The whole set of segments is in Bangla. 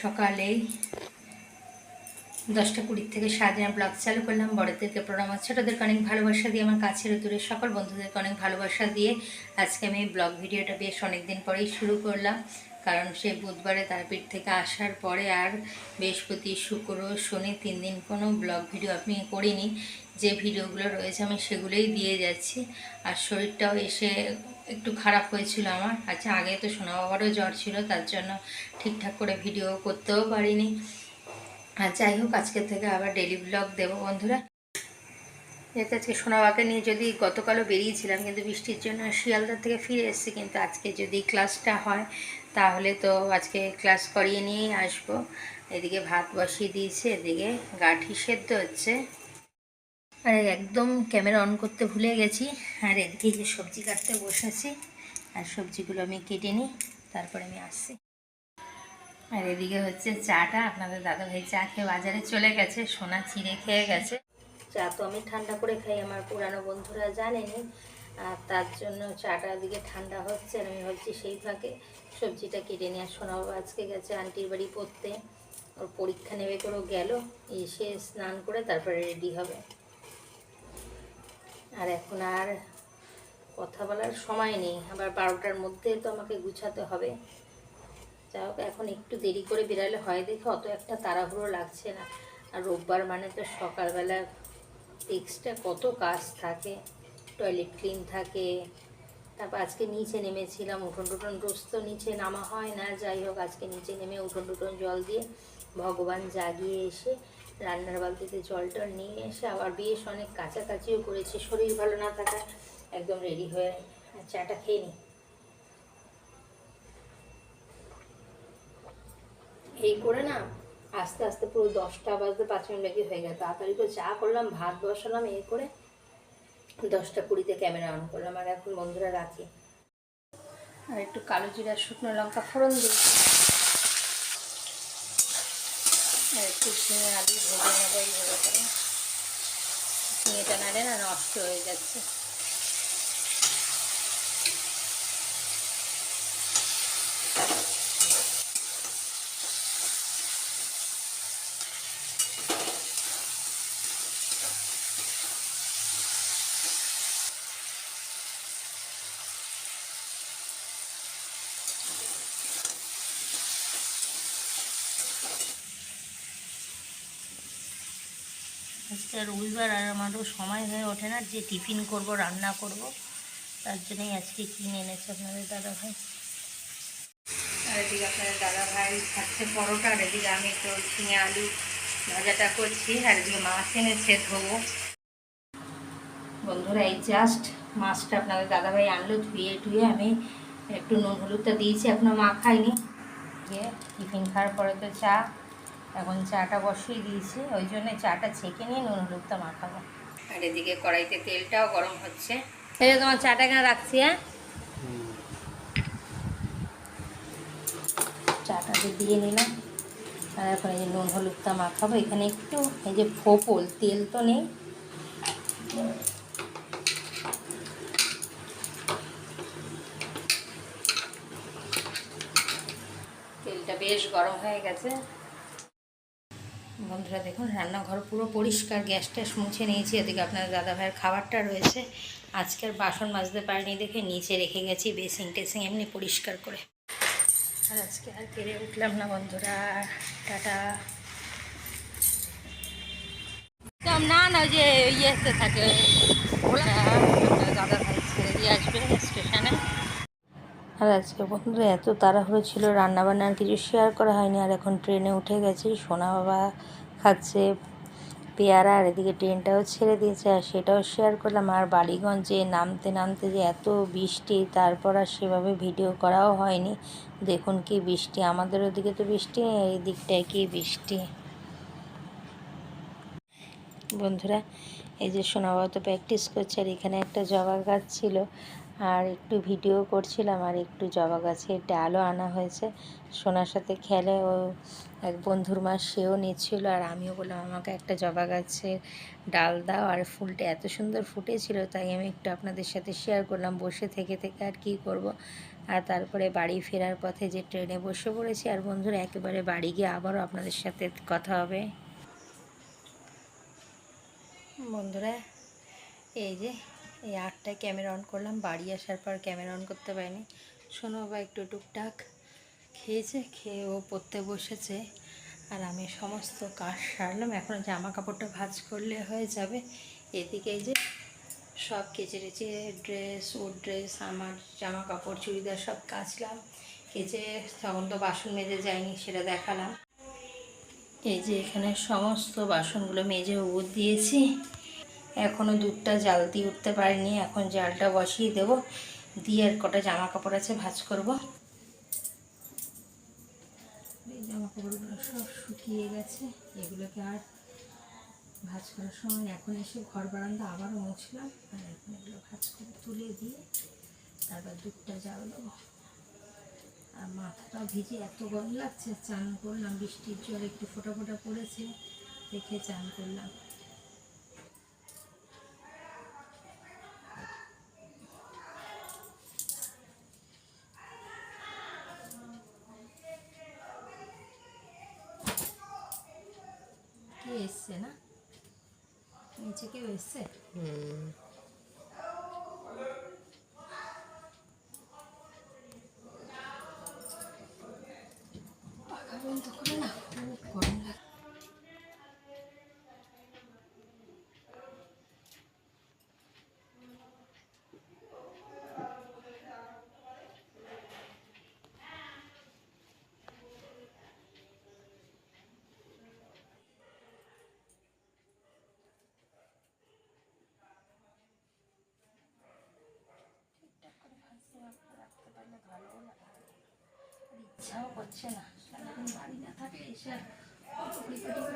সকালেই দশটা কুড়ির থেকে সারাদিনের ব্লগ চালু করলাম। বড়দেরকে প্রণাম ছোটোদেরকে অনেক ভালোবাসা দিয়ে, আমার কাছের দূরের সকল বন্ধুদেরকে অনেক ভালোবাসা দিয়ে আজকে আমি ব্লগ ভিডিওটা বেশ অনেক দিন পরেই শুরু করলাম। কারণ সে বুধবারে তারাপীঠ থেকে আসার পরে আর বৃহস্পতি, শুক্র, শনি তিন দিন কোনো ব্লগ ভিডিও আমি করিনি। যে ভিডিওগুলো রয়েছে আমি সেগুলোই দিয়ে যাচ্ছি। আর শরীরটাও এসে একটু খারাপ হয়েছিল আমার। আচ্ছা আগে তো সোনা বাবারও জ্বর ছিল, তার জন্য ঠিকঠাক করে ভিডিও করতেও পারিনি। আর যাই হোক, আজকে থেকে আবার ডেলি ব্লগ দেবো বন্ধুরা। যেহেতু আজকে সোনাবাকে নিয়ে যদি গতকালও বেরিয়েছিলাম, কিন্তু বৃষ্টির জন্য শিয়ালদার থেকে ফিরে এসেছি, কিন্তু আজকে যদি ক্লাসটা হয়, তাহলে তো আজকে ক্লাস করিয়ে নিয়েই আসব। এদিকে ভাত বসিয়ে দিয়েছে, এদিকে গাঠি সেদ্ধ হচ্ছে। আর একদম ক্যামেরা অন করতে ভুলে গেছি। আর এদিকে যে সবজি কাটতে বসেছি, আর সবজিগুলো আমি কেটে নিই, তারপরে আমি আসছি। আর এদিকে হচ্ছে চাটা, আপনাদের দাদাভাই চা খেয়ে বাজারে চলে গেছে, সোনা চিড়ে খেয়ে গেছে। চা তো আমি ঠান্ডা করে খাই, আমার পুরানো বন্ধুরা জানেনি। আর তার জন্য চাটা দিকে ঠান্ডা হচ্ছে, আর আমি ভাবছি সেই ফাঁকে সবজিটা কেটে নিয়ে আর সোনা বাবা আজকে গেছে আন্টির বাড়ি পড়তে। ওর পরীক্ষা নেবে করেও গেল, এসে স্নান করে তারপরে রেডি হবে। আর এখন আর কথা বলার সময় নেই। আবার বারোটার মধ্যে তো আমাকে গুছাতে হবে। যাই হোক, এখন একটু দেরি করে বেরালে হয় দেখে, অত একটা তাড়াহুড়ো লাগছে না। আর রোববার মানে তো সকালবেলা টেক্সটে কত কাজ থাকে টয়লেট ক্লিন থাকে। তারপর আজকে নিচে নেমেছিলাম, উঠোন টুটন রোজ তো নিচে নামা হয় না। যাই হোক, আজকে নিচে নেমে উঠোন টুটন জল দিয়ে ভগবান জাগিয়ে এসে রান্নার বালতিতে জল টল নিয়ে এসে আবার বেশ অনেক কাছাকাছিও করেছি, শরীর ভালো না থাকায় একদম রেডি হয়ে চাটা খেয়ে নিই। এই করে না আস্তে আস্তে পুরো দশটা বাজতে পাঁচ মিনিট বাকি হয়ে গেল, তাড়াতাড়ি করে চা করলাম, ভাত বসালাম, এই করে দশটা কুড়িতে ক্যামেরা অন করলাম। আর এখন বন্ধুরা রাখি। আর একটু কালো জিরা শুকনো লঙ্কা ফোড়ন দিই আর একটু ঝিঙে আলু ভেজে নেব এইভাবে করে। ঝিঙেটা নাড়ে না নষ্ট হয়ে যাচ্ছে। আজকে রবিবার আর আমারও সময় হয়ে ওঠে না, যে টিফিন করব, রান্না করব, তার জন্যই আজকে কিনে এনেছে আপনাদের দাদা ভাই আর এদিকে আপনাদের দাদা ভাই খাচ্ছে পরোটা, আর এদিকে আমি একটু ঝিঙে আলু ভাজাটা করছি, আর এদিকে মাছ এনেছে ধোবো। বন্ধুরা, এই জাস্ট মাছটা আপনাদের দাদা ভাই আনলো, ধুয়ে ধুয়ে আমি একটু নুন হলুদটা দিয়েছি এখনও মা খাইনি দিয়ে টিফিন খাওয়ার পরে তো চা। এখন চাটা বসিয়ে দিয়েছি, ওই জন্য চাটা ছেঁকে নিয়ে নুন হলুদটা মাখাবো। আর এদিকে কড়াইতে তেলটাও গরম হচ্ছে। এই তোমার চাটা এখানে রাখছি হ্যাঁ? চাটাতে দিয়ে নিলাম, আর এখন এই যে নুন হলুদটা মাখাবো, এখানে একটু এই যে ফোপল, তেল তো নেই। তেলটা বেশ গরম হয়ে গেছে। বন্ধুরা দেখুন, রান্নাঘর পুরো পরিষ্কার, গ্যাস ট্যাস মুছে নিয়েছি। এদিকে আপনার দাদা ভাইয়ের খাবারটা রয়েছে। আজকের বাসন মাজতে পারিনি দেখে নিচে রেখে গেছি, বেসিং টেসিং এমনি পরিষ্কার করে। আর আজকে আর পেরে উঠলাম না বন্ধুরা। টাটা। না না যে ইয়েতে থাকে। দাদা ভাই ছেড়ে দিয়ে আসবে স্টেশনে। আর আজকে বন্ধুরা এত তাড়াহুড়ো ছিল, রান্নাবান্না আর কিছু শেয়ার করা হয়নি, আর এখন ট্রেনে উঠে গেছি, সোনা বাবা খাচ্ছে পেয়ারা, আর এদিকে ট্রেনটাও ছেড়ে দিয়েছে, আর সেটাও শেয়ার করলাম, আর বালিগঞ্জে নামতে নামতে যে এত বৃষ্টি, তারপর আর সেভাবে ভিডিও করাও হয়নি, দেখুন কি বৃষ্টি, আমাদের ওদিকে তো বৃষ্টি এই দিকটায় কি বৃষ্টি। বন্ধুরা, এই যে সোনাবাবা তো প্র্যাকটিস করছে, আর এখানে একটা জবা গাছ ছিল আর একটু ভিডিও করছিলাম আর একটু জবা গাছের ডালও আনা হয়েছে। সোনার সাথে খেলে ও এক বন্ধুর মা সেও নিচ্ছিল আর আমিও বললাম, আমাকে একটা জবা গাছের ডাল দাও। আর ফুলটা এত সুন্দর ফুটেছিল, তাই আমি একটু আপনাদের সাথে শেয়ার করলাম। বসে থেকে থেকে আর কি করব? আর তারপরে বাড়ি ফেরার পথে যে ট্রেনে বসে পড়েছি, আর বন্ধুরা একেবারে বাড়ি গিয়ে আবারও আপনাদের সাথে কথা হবে। বন্ধুরা, এই যে এই আটটায় ক্যামেরা অন করলাম, বাড়ি আসার পর ক্যামেরা অন করতে পারিনি। শোনো বাবা, একটু টুকটাক খেয়েছে, খেয়ে ও পড়তে বসেছে। আর আমি সমস্ত কাজ সারলাম। এখন জামা কাপড়টা ভাঁজ করলে হয়ে যাবে। এদিকে এই যে সব কেচে টেচে ড্রেস ওর ড্রেস আমার জামা কাপড় চুড়িদার সব কাচলাম। কেচে তখন তো বাসন মেজে যায়নি, সেটা দেখালাম। এই যে এখানে সমস্ত বাসনগুলো মেজে উদ দিয়েছি। এখনও দুধটা জাল দিয়ে উঠতে পারিনি, এখন জালটা বসিয়ে দেব। দিয়ে আর কটা জামা কাপড় আছে, ভাজ করব। জামা কাপড়গুলো সব শুকিয়ে গেছে, এগুলোকে আর ভাঁজ করার সময় এখন এসে ঘর বারান্দা আবারও মুছলাম, আর এখন এগুলো ভাজ করে তুলে দিয়ে তারপর দুধটা জাল দেবো। আর মাথাটা ভিজে এত গরম লাগছে, চান করলাম, বৃষ্টির জল একটু ফোটা ফোটা পড়েছে, দেখে চান করলাম কে এসছে না নিচে কেউ এসছে পাখা বন্ধ করে না লাগে ঠিকঠাক করে ভাজতে রাখতে পারলে ভালো লাগে আর ইচ্ছাও করছে না। সারাদিন বাড়ি না থাকলে এসে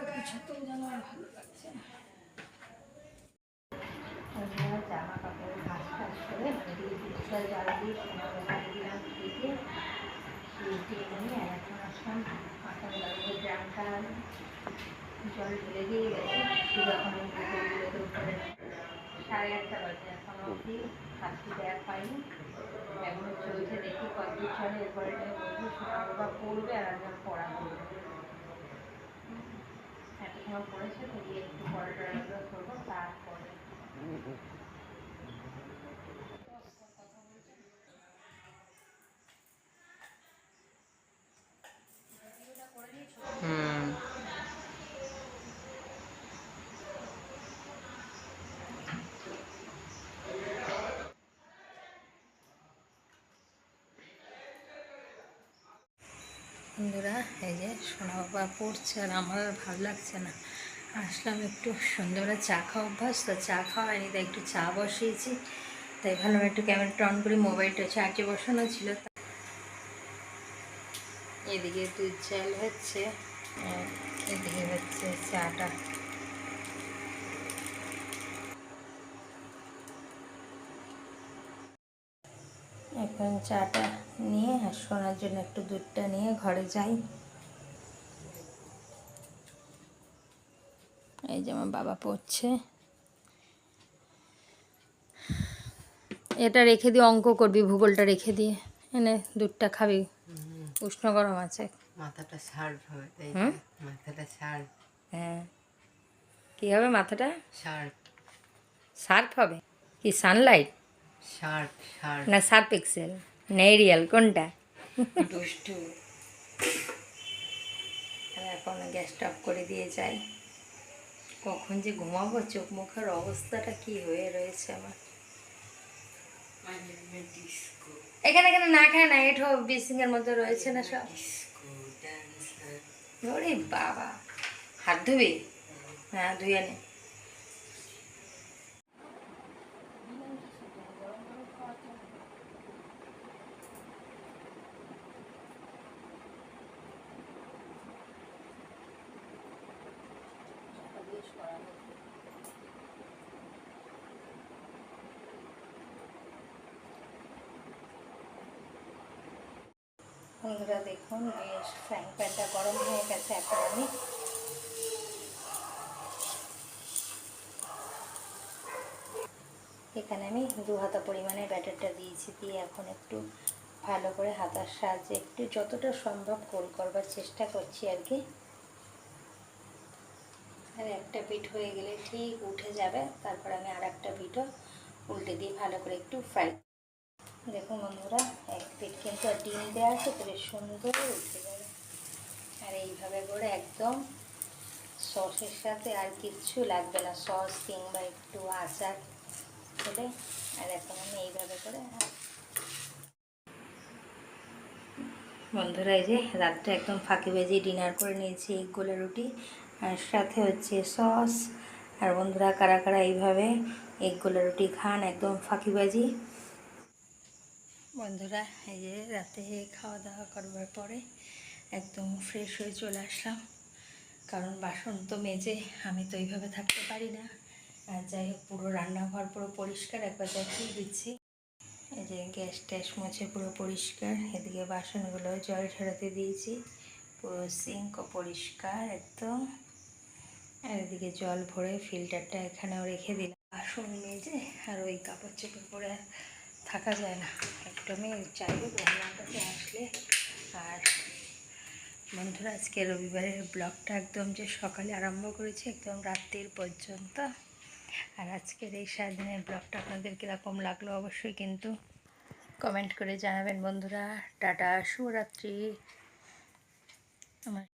গুছাতেও যেন ভালো লাগছে না জামা কাপড় ভাজ টাজ করে দিয়ে দুধটা দিয়ে দিলাম খেয়ে নিয়ে এখন আসলাম পাতা ড্রামটা জল ঢেলে দিয়ে সাড়ে আটটা বাজে এখন অবধি। কাজটি দেওয়া পাইনি এখনও চলছে দেখি কয়েকদিন চলে, এরপরে বলব পড়বে আর একজন পড়া করবে এত সময় পড়েছে, তো একটু পড়া টড়াগুলো করব। বন্ধুরা, এই যে সোনা বাবা পড়ছে আর আমার আর ভালো লাগছে না। আসলাম একটু সন্ধ্যেবেলা চা খাওয়া অভ্যাস, তো চা খাওয়া হয়নি, তাই একটু চা বসিয়েছি। তাই ভাবলাম একটু ক্যামেরাটা অন করে মোবাইলটা চার্জে বসানো ছিল। এদিকে দুধ চাল হচ্ছে এদিকে হচ্ছে চাটা। এখন চাটা নিয়ে আর শোনার জন্য একটু দুধটা নিয়ে ঘরে যাই। এই যে আমার বাবা পড়ছে। এটা রেখে দিয়ে অঙ্ক করবি ভূগোলটা রেখে দিয়ে। এনে দুধটা খাবি। উষ্ণ গরম আছে। মাথাটা শার্প হবে তাই মাথাটা শার্প হ্যাঁ। কী হবে মাথাটা? শার্প শার্প হবে? কি সানলাইট? শার্প শার্প না সার্প এক্সেল। না এরিয়াল কোনটা? দুষ্টু। এখন গ্যাসটা অফ করে দিয়ে যাই। কখন যে ঘুমাবো, চোখ মুখের অবস্থাটা কি হয়ে রয়েছে আমার। এখানে এখানে না খায় না, এঠো বিসিংয়ের মধ্যে রয়েছে না সব। ওরে বাবা। হাত ধুবি? হ্যাঁ ধুয়ে নে। বন্ধুরা দেখুন, বেশ ফ্রাইং প্যানটা গরম হয়ে গেছে এখন আমি। এখানে আমি দু হাতা পরিমাণে ব্যাটারটা দিয়েছি, দিয়ে এখন একটু ভালো করে হাতার সাহায্যে একটু যতটা সম্ভব গোল করবার চেষ্টা করছি আর কি। আর একটা পিঠ হয়ে গেলে ঠিক উঠে যাবে, তারপর আমি আর একটা পিঠও উল্টে দিয়ে ভালো করে একটু ফ্রাই দেখুন বন্ধুরা এক পিঠ কিন্তু আর ডিম দেওয়া আছে বেশ সুন্দর উঠে যাবে আর এইভাবে করে একদম সসের সাথে আর কিচ্ছু লাগবে না। সস কিংবা একটু আচার হলে আর এখন আমি এইভাবে করে বন্ধুরা, এই যে রাতটা একদম ফাঁকি বেজে ডিনার করে নিয়েছি এগগুলো রুটি। আর সাথে হচ্ছে সস। আর বন্ধুরা, কারা কারা এইভাবে এগগুলো রুটি খান একদম ফাঁকিবাজি বন্ধুরা, এই যে রাতে খাওয়া দাওয়া করবার পরে একদম ফ্রেশ হয়ে চলে আসলাম। কারণ বাসন তো মেজে আমি তো এইভাবে থাকতে পারি না। আর যাই হোক, পুরো রান্নাঘর পুরো পরিষ্কার, একবার দেখিয়ে দিচ্ছি। এই যে গ্যাস ট্যাস মুছে পুরো পরিষ্কার, এদিকে বাসনগুলো জল ঝরাতে দিয়েছি। পুরো সিঙ্কও পরিষ্কার একদম। আর এদিকে জল ভরে ফিল্টারটা এখানেও রেখে দিলাম। বাসন মেজে আর ওই কাপড় চোপড় পরে থাকা যায় না। একদমই চাই হোক কাছে আসলে। আর বন্ধুরা, আজকে রবিবারের ব্লগটা একদম যে সকালে আরম্ভ করেছি, একদম রাত্রির পর্যন্ত। আর আজকের এই সারাদিনের ব্লগটা আপনাদের কীরকম লাগল অবশ্যই কিন্তু কমেন্ট করে জানাবেন বন্ধুরা। টাটা, শুভরাত্রি। আমার